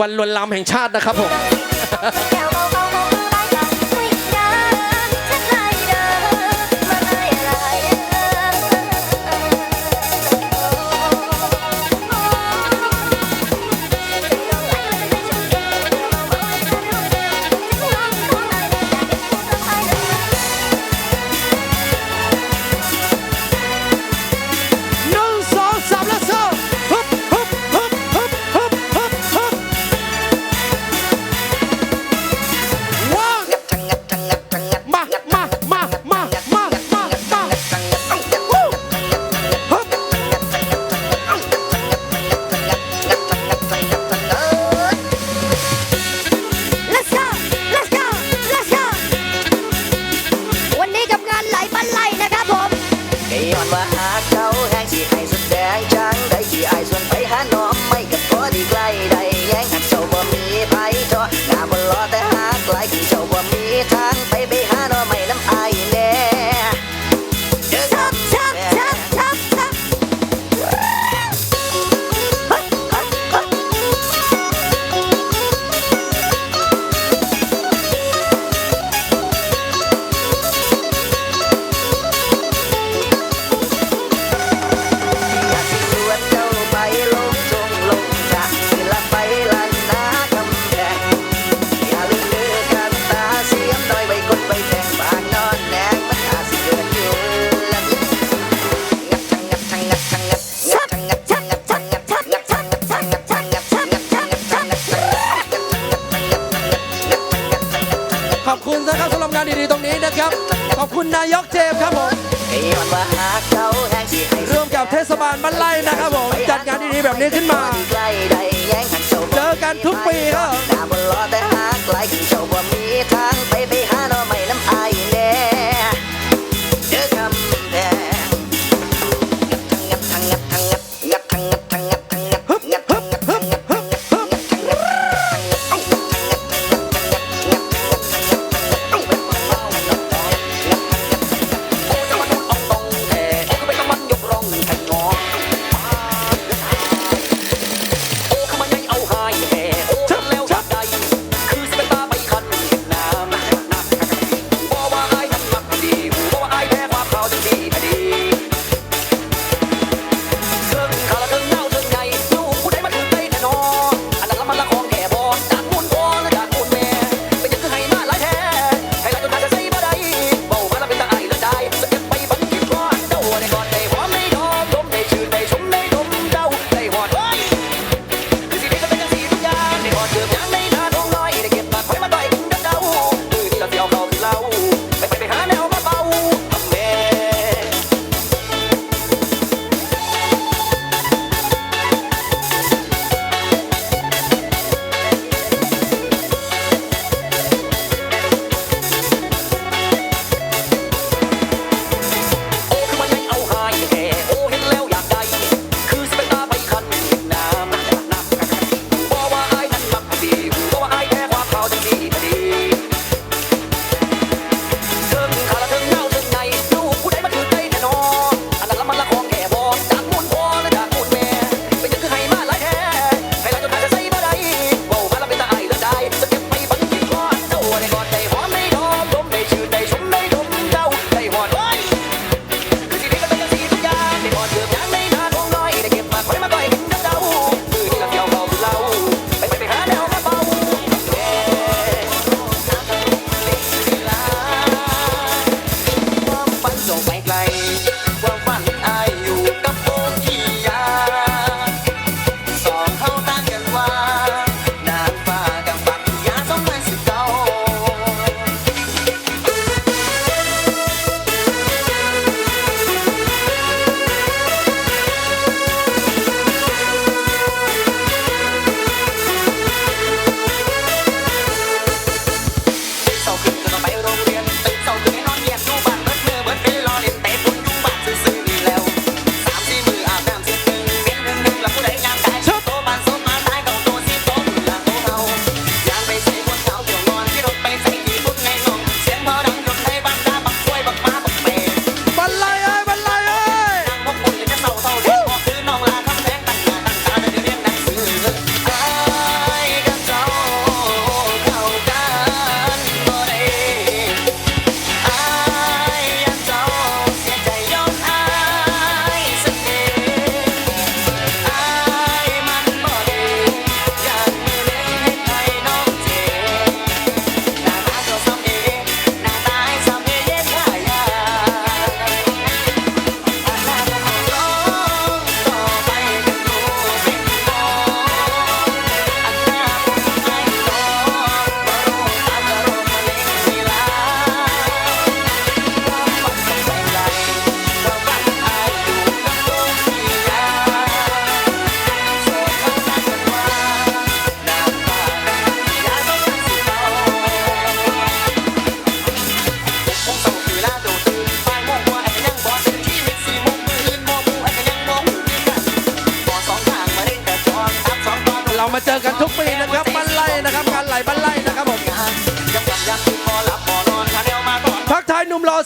วันลวนลามแห่งชาตินะครับผม บาลบ้านไร่นะครับผม จัดงานดีๆแบบนี้ขึ้นมา เจอกันทุกปีครับ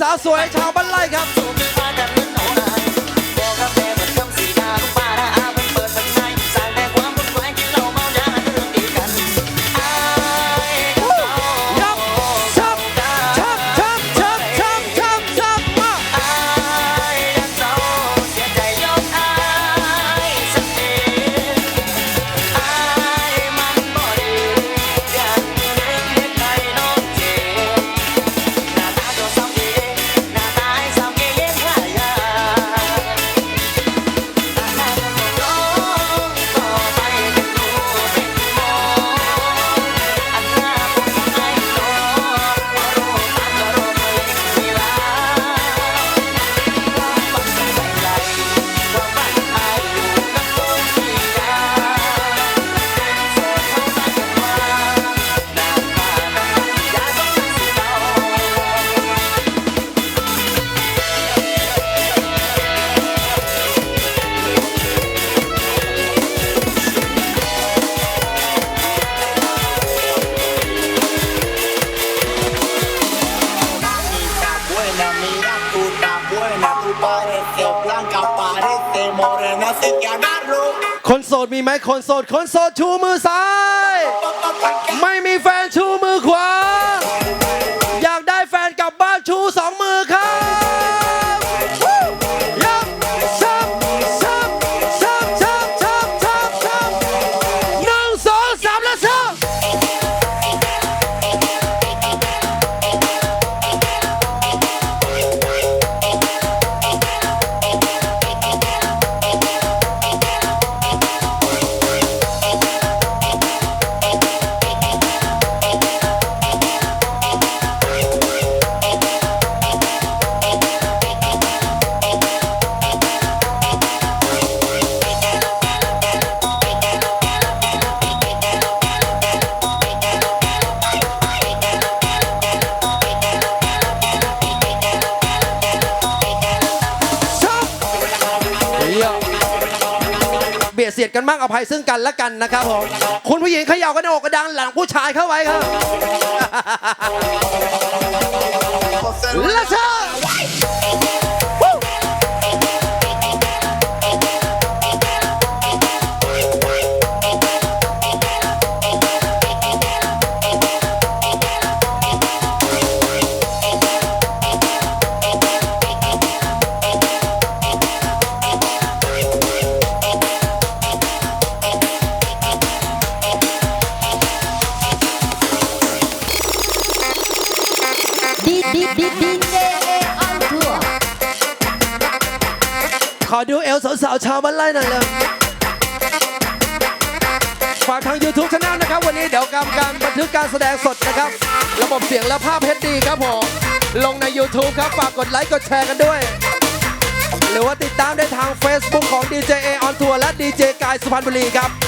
สาวสวยชาวบ้านไร่ครับ คนโสดมีไหมคนโสด คนโสดชูมือซ้าย ไม่มีแฟนชูมือขวา เบียดเสียดกันบ้างอภัยซึ่งกันและกันนะครับผมคุณผู้หญิงเขย่ากันอกกระดังหลังผู้ชายเข้าไว้ครับและชับ ขอดูเอลสาวๆชาวบ้านไร่หน่อยเลยฝากทาง YouTube c h anel นะครับ วันนี้เดี๋ยวกำการบันทึกการแสดงสดนะครับ ระบบเสียงและภาพเพชรดีครับผม ลงใน YouTube ครับ ฝากกดไลค์กดแชร์กันด้วย หรือว่าติดตามได้ทาง Facebook ของ DJ A on Tour และ DJ กายสุพรรณบุรีครับ